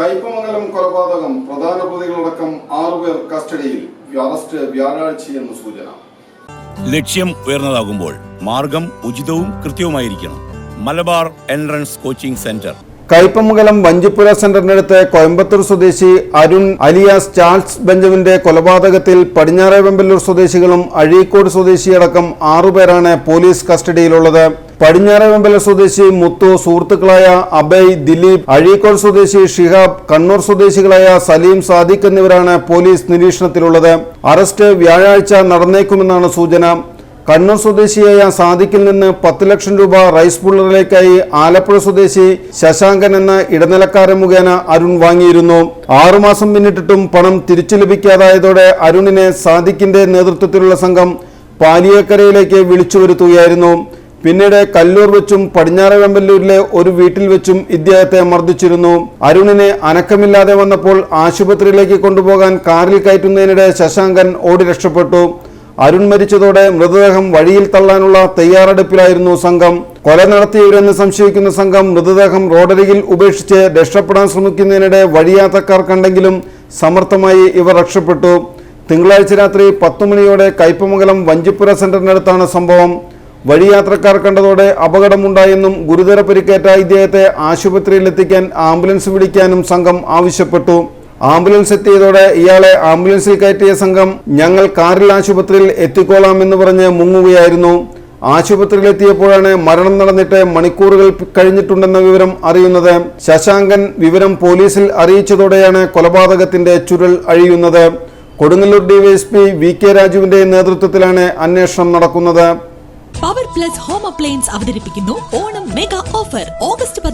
കയ്പമംഗലം കൊലപാതകം പ്രധാന പ്രതികളടക്കം ആറുപേർ കസ്റ്റഡിയിൽ അറസ്റ്റ് വ്യാഴാഴ്ചയെന്ന് സൂചന. ലക്ഷ്യം ഉയർന്നതാകുമ്പോൾ മാർഗം ഉചിതവും കൃത്യവുമായിരിക്കണം. Malabar entrance coaching centre. Kaipamangalam Vanchippura സെന്ററിനടുത്ത് Coimbatore സ്വദേശി അരുൺ അലിയാസ് ചാൾസ് ബെഞ്ചമിന്റെ കൊലപാതകത്തിൽ പടിഞ്ഞാറെ വെമ്പല്ലൂർ സ്വദേശികളും അഴീക്കോട് സ്വദേശിയടക്കം ആറുപേരാണ് പോലീസ് കസ്റ്റഡിയിലുള്ളത്. പടിഞ്ഞാറെ വെമ്പല്ലൂർ സ്വദേശി മുത്തു സുഹൃത്തുക്കളായ അബയ് ദിലീപ് അഴീക്കോട് സ്വദേശി ഷിഹാബ് കണ്ണൂർ സ്വദേശികളായ സലീം സാദിഖ് എന്നിവരാണ് പോലീസ് നിരീക്ഷണത്തിലുള്ളത്. അറസ്റ്റ് വ്യാഴാഴ്ച നടന്നേക്കുമെന്നാണ് സൂചന. കണ്ണൂർ സ്വദേശിയായ സാദിക്കിൽ നിന്ന് പത്ത് ലക്ഷം രൂപ റൈസ് പുള്ളറിലേക്കായി ആലപ്പുഴ സ്വദേശി ശശാങ്കൻ എന്ന ഇടനിലക്കാരൻ മുഖേന അരുൺ വാങ്ങിയിരുന്നു. ആറുമാസം പിന്നിട്ടിട്ടും പണം തിരിച്ചു ലഭിക്കാതായതോടെ അരുണിനെ സാദിക്കിന്റെ നേതൃത്വത്തിലുള്ള സംഘം പാലിയേക്കരയിലേക്ക് വിളിച്ചു വരുത്തുകയായിരുന്നു. പിന്നീട് കല്ലൂർ വെച്ചും പടിഞ്ഞാറ് വെമ്പല്ലൂരിലെ ഒരു വീട്ടിൽ വെച്ചും ഇദ്ദേഹത്തെ മർദ്ദിച്ചിരുന്നു. അരുണിനെ അനക്കമില്ലാതെ വന്നപ്പോൾ ആശുപത്രിയിലേക്ക് കൊണ്ടുപോകാൻ കാറിൽ കയറ്റുന്നതിനിടെ ശശാങ്കൻ ഓടി രക്ഷപ്പെട്ടു. അരുൺ മരിച്ചതോടെ മൃതദേഹം വഴിയിൽ തള്ളാനുള്ള തയ്യാറെടുപ്പിലായിരുന്നു സംഘം. കൊല നടത്തിയവരെന്ന് സംശയിക്കുന്ന സംഘം മൃതദേഹം റോഡരികിൽ ഉപേക്ഷിച്ച് രക്ഷപ്പെടാൻ ശ്രമിക്കുന്നതിനിടെ വഴിയാത്രക്കാർ കണ്ടെങ്കിലും സമർത്ഥമായി ഇവർ രക്ഷപ്പെട്ടു. തിങ്കളാഴ്ച രാത്രി പത്തു മണിയോടെ കയ്പമംഗലം വഞ്ചിപ്പുര സെന്ററിനടുത്താണ് സംഭവം. വഴിയാത്രക്കാർ കണ്ടതോടെ അപകടമുണ്ടായെന്നും ഗുരുതര പരിക്കേറ്റ ഇദ്ദേഹത്തെ ആശുപത്രിയിലെത്തിക്കാൻ ആംബുലൻസ് വിളിക്കാനും സംഘം ആവശ്യപ്പെട്ടു. ആംബുലൻസ് എത്തിയതോടെ ഇയാളെ ആംബുലൻസിൽ കയറ്റിയ സംഘം ഞങ്ങൾ കാറിൽ ആശുപത്രിയിൽ എത്തിക്കോളാം എന്ന് പറഞ്ഞ് മുങ്ങുകയായിരുന്നു. ആശുപത്രിയിൽ എത്തിയപ്പോഴാണ് മരണം നടന്നിട്ട് മണിക്കൂറുകൾ കഴിഞ്ഞിട്ടുണ്ടെന്ന വിവരം അറിയുന്നത്. ശശാങ്കൻ വിവരം പോലീസിൽ അറിയിച്ചതോടെയാണ് കൊലപാതകത്തിന്റെ ചുരുൾ അഴിയുന്നത്. കൊടുങ്ങല്ലൂർ ഡിവൈഎസ്പി വി കെ രാജുവിന്റെ നേതൃത്വത്തിലാണ് അന്വേഷണം നടക്കുന്നത്. പവർ പ്ലസ് ഹോം അപ്ലയൻസ് അവതരിപ്പിക്കുന്നു. Onam mega offer. ഓഗസ്റ്റ്